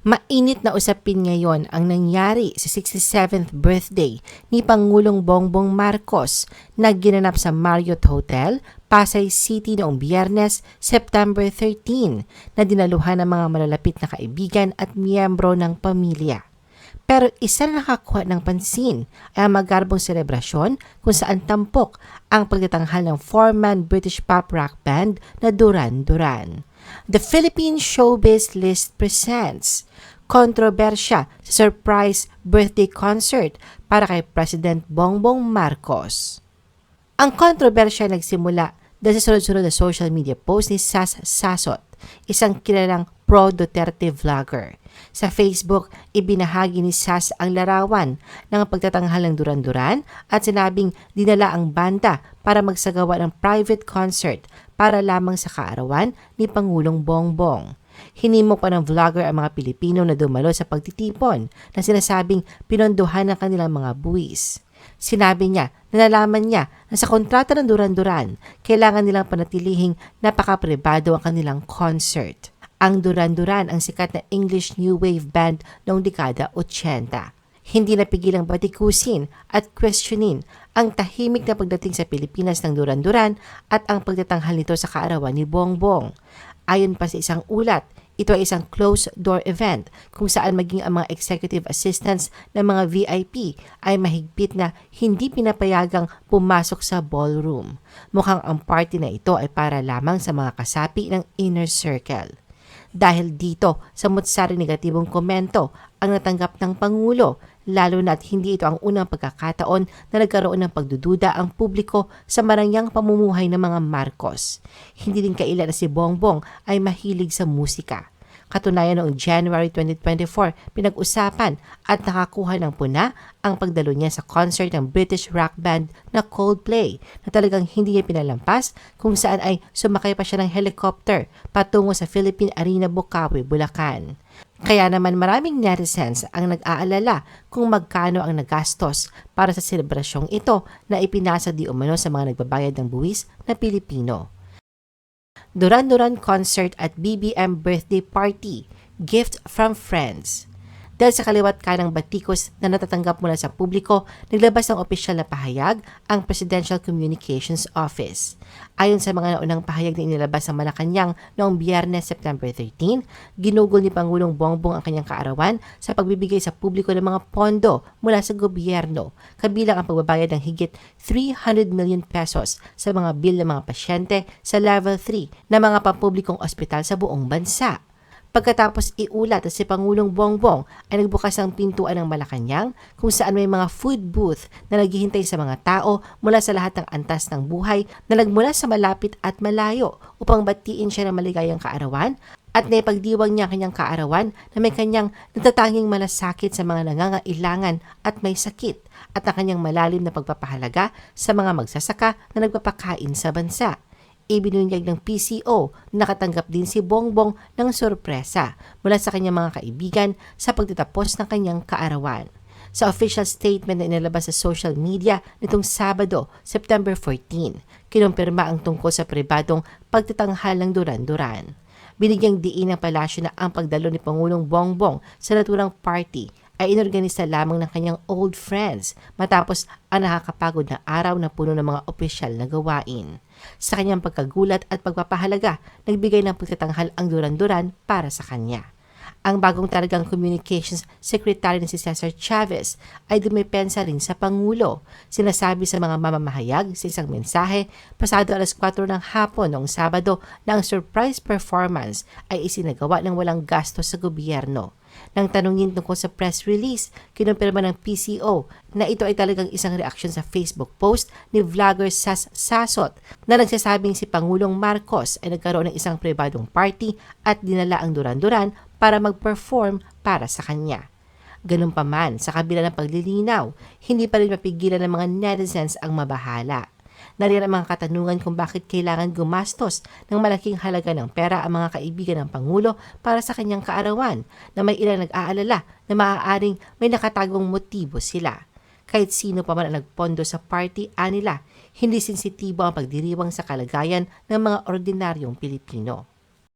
Mainit na usapin ngayon ang nangyari sa 67th birthday ni Pangulong Bongbong Marcos na ginanap sa Marriott Hotel, Pasay City noong biyernes, September 13 na dinaluhan ng mga malalapit na kaibigan at miyembro ng pamilya. Pero isa na nakakuha ng pansin ay ang magarbong selebrasyon kung saan tampok ang pagtatanghal ng four-man British pop rock band na Duran Duran. The Philippine Showbiz List presents kontrobersya sa surprise birthday concert para kay President Bongbong Marcos. Ang kontrobersya ay nagsimula dahil sa sunod-sunod na social media post ni Sas Sasot, isang kilalang pro-Duterte vlogger. Sa Facebook, ibinahagi ni Sas ang larawan ng pagtatanghal ng Duran-Duran at sinabing dinala ang banda para magsagawa ng private concert para lamang sa kaarawan ni Pangulong Bongbong. Hinimok pa ng vlogger ang mga Pilipino na dumalo sa pagtitipon na sinasabing pinondohan ng kanilang mga buwis. Sinabi niya na nalaman niya na sa kontrata ng Duran-Duran, kailangan nilang panatilihing napaka-pribado ang kanilang concert. Ang Duran-Duran ang sikat na English New Wave band noong dekada 80. Hindi napigilang batikusin at questionin ang tahimik na pagdating sa Pilipinas ng Duran-Duran at ang pagtatanghal nito sa kaarawan ni Bongbong. Ayon pa sa isang ulat, ito ay isang closed-door event kung saan maging ang mga executive assistants ng mga VIP ay mahigpit na hindi pinapayagang pumasok sa ballroom. Mukhang ang party na ito ay para lamang sa mga kasapi ng inner circle. Dahil dito, samot-sari negatibong komento ang natanggap ng Pangulo, lalo na at hindi ito ang unang pagkakataon na nagkaroon ng pagdududa ang publiko sa marangyang pamumuhay ng mga Marcos. Hindi din kailan na si Bongbong ay mahilig sa musika. Katunayan noong January 2024, pinag-usapan at nakakuha ng puna ang pagdalo niya sa concert ng British rock band na Coldplay na talagang hindi niya pinalampas kung saan ay sumakay pa siya ng helicopter patungo sa Philippine Arena Bukawi, Bulacan. Kaya naman maraming netizens ang nag-aalala kung magkano ang nagastos para sa selebrasyong ito na ipinasa di umano sa mga nagbabayad ng buwis na Pilipino. Duran-Duran Concert at BBM Birthday Party, Gift from Friends. Dahil sa kaliwat kanang batikos na natatanggap mula sa publiko, naglabas ng opisyal na pahayag ang Presidential Communications Office. Ayon sa mga naunang pahayag na inilabas ng Malacanang noong biyernes September 13, ginugol ni Pangulong Bongbong ang kanyang kaarawan sa pagbibigay sa publiko ng mga pondo mula sa gobyerno, kabilang ang pagbabayad ng higit 300 million pesos sa mga bill ng mga pasyente sa level 3 na mga pampublikong ospital sa buong bansa. Pagkatapos iulat si Pangulong Bongbong ay nagbukas ng pintuan ng Malacanang kung saan may mga food booth na naghihintay sa mga tao mula sa lahat ng antas ng buhay na nagmula sa malapit at malayo upang batiin siya ng maligayang kaarawan at naipagdiwang niya kanyang kaarawan na may kanyang natatanging malasakit sa mga nangangailangan at may sakit at ang kanyang malalim na pagpapahalaga sa mga magsasaka na nagpapakain sa bansa ibinunyag ng PCO nakatanggap din si Bongbong ng sorpresa mula sa kanyang mga kaibigan sa pagtatapos ng kanyang kaarawan. Sa official statement na inilabas sa social media nitong Sabado, September 14, kinumpirma ang tungkol sa pribadong pagtatanghal ng Duran-Duran. Binigyang diin ng palasyo na ang pagdalo ni Pangulong Bongbong sa naturang party ay inorganisa lamang ng kanyang old friends matapos ang nakakapagod na araw na puno ng mga opisyal na gawain. Sa kanyang pagkagulat at pagpapahalaga, nagbigay ng pagtatanghal ang Duran-Duran para sa kanya. Ang bagong talagang communications secretary na si Cesar Chavez ay dumipensa rin sa Pangulo. Sinasabi sa mga mamamahayag sa isang mensahe, pasado alas 4 ng hapon noong Sabado na ang surprise performance ay isinagawa ng walang gastos sa gobyerno. Nang tanungin tungkol sa press release, kinumpirma ng PCO na ito ay talagang isang reaksyon sa Facebook post ni vlogger Sas Sasot na nagsasabing si Pangulong Marcos ay nagkaroon ng isang pribadong party at dinala ang Duran-Duran para mag-perform para sa kanya. Ganun pa man, sa kabila ng paglilinaw, hindi pa rin mapigilan ng mga netizens ang mabahala. Nariyan ang mga katanungan kung bakit kailangan gumastos ng malaking halaga ng pera ang mga kaibigan ng Pangulo para sa kanyang kaarawan na may ilang nag-aalala na maaaring may nakatagong motibo sila. Kahit sino pa man ang nagpondo sa party anila, hindi sensitibo ang pagdiriwang sa kalagayan ng mga ordinaryong Pilipino.